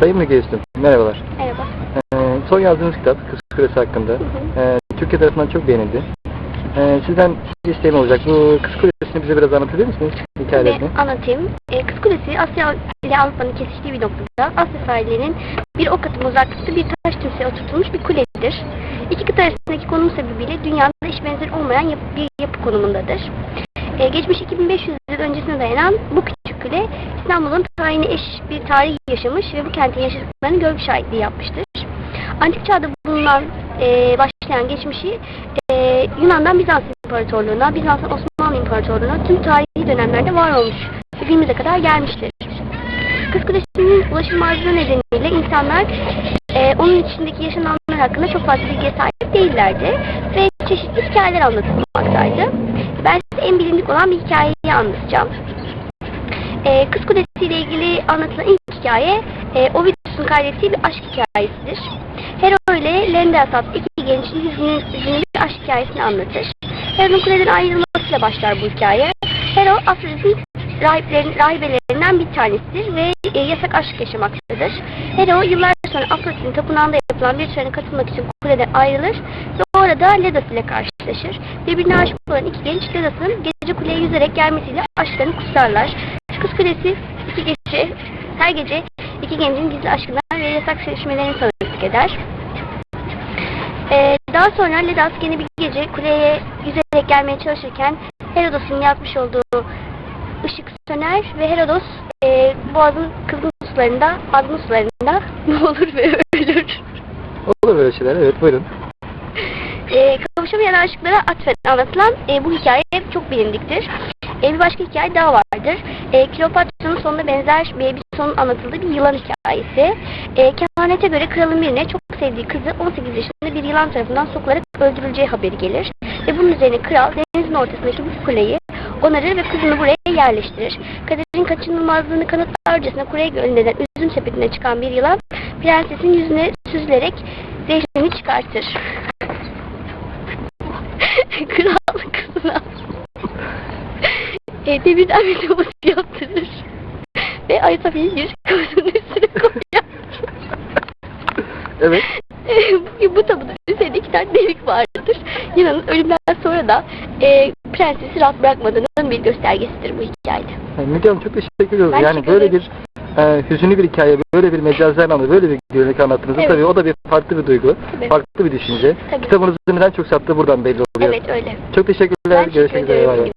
Sayın Müge Üstün, merhabalar. Merhaba. Ee, son yazdığınız kitap Kız Kulesi hakkında ee, Türkiye tarafından çok beğenildi. Ee, sizden bir isteğim olacak. Bu Kız Kulesi'ni bize biraz anlatabilir misiniz? Hikayelerini. Anlatayım. Ee, Kız Kulesi Asya ile Avrupa'nın kesiştiği bir noktada Asya sahillerinin bir ok atımı uzaklıkta bir taş tümseye oturtulmuş bir kuledir. İki kıta arasındaki konum sebebiyle dünyada eş benzeri olmayan yapı- bir yapı konumundadır. Ee, geçmiş 2500 yıl öncesine dayanan bu küçük kule İstanbul'un tarihine eş tarih yaşamış ve bu kentin yaşadıklarını görgü şahitliği yapmıştır. Antik çağda bulunan e, başlayan geçmişi e, Yunan'dan Bizans İmparatorluğu'na, Bizans'tan Osmanlı İmparatorluğu'na tüm tarihi dönemlerde var olmuş ve günümüze kadar gelmiştir. Kız Kulesi'nin ulaşılmazlığı nedeniyle insanlar e, onun içindeki yaşananlar hakkında çok fazla bilgiye sahip değillerdi ve çeşitli hikayeler anlatılmaktaydı. Ben size en bilindik olan bir hikayeyi anlatacağım. E, Kız Kulesi ile ilgili anlatılan ilk hikaye e, Ovidus'un kaydettiği bir aşk hikayesidir. Hero ile Lendeasat iki gençin hüzünlü, bir aşk hikayesini anlatır. Hero'nun kuleden ayrılmasıyla başlar bu hikaye. Hero Afrodit'in rahiplerin, rahibelerinden bir tanesidir ve e, yasak aşk yaşamaktadır. Hero yıllar sonra Afrodit'in tapınağında yapılan bir törene katılmak için kuleden ayrılır ve orada Ledas ile karşılaşır. Birbirine aşık olan iki genç Ledas'ın gece kuleye yüzerek gelmesiyle aşklarını kutsarlar. Kız Kulesi iki gece, her gece iki gencin gizli aşkına ve yasak sevişmelerini tanıklık eder. Ee, daha sonra Ledas yine bir gece kuleye yüzerek gelmeye çalışırken Herodos'un yapmış olduğu ışık söner ve Herodos e, boğazın kızgın sularında, azgın sularında olur ve ölür. Olur böyle şeyler, evet buyurun. E, kavuşamayan aşıklara atfen anlatılan e, bu hikaye çok bilindiktir. E, bir başka hikaye daha vardır. E, Kleopatra'nın sonuna benzer bir, bir sonun anlatıldığı bir yılan hikayesi. E, kehanete göre kralın birine çok sevdiği kızı 18 yaşında bir yılan tarafından sokularak öldürüleceği haberi gelir. Ve bunun üzerine kral denizin ortasındaki bu kuleyi onarır ve kızını buraya yerleştirir. Kaderin kaçınılmazlığını kanıtlarcasına Kure Gölü'nden üzüm sepetine çıkan bir yılan prensesin yüzüne süzülerek zehrini çıkartır. Kral kızına e, demirden bir tabut yaptırır. Ve Aytabi'yi bir kızın üstüne koyar. evet. bu, bu tabutun üzerinde iki tane delik vardır. Yunan'ın ölümden sonra da e, prensesi rahat bırakmadığının bir göstergesidir bu hikayede. Yani Müge Hanım çok teşekkür ediyoruz. Ben yani böyle ederim. bir e, hüzünlü bir hikaye, böyle bir mecazlar anlamda, böyle bir görüntü anlattınız. Evet. Tabii o da bir farklı bir duygu, Tabii. farklı bir düşünce. Tabii. Kitabınızın neden çok sattığı buradan belli oluyor. Evet öyle. Çok teşekkürler. Ben Görüşmek üzere.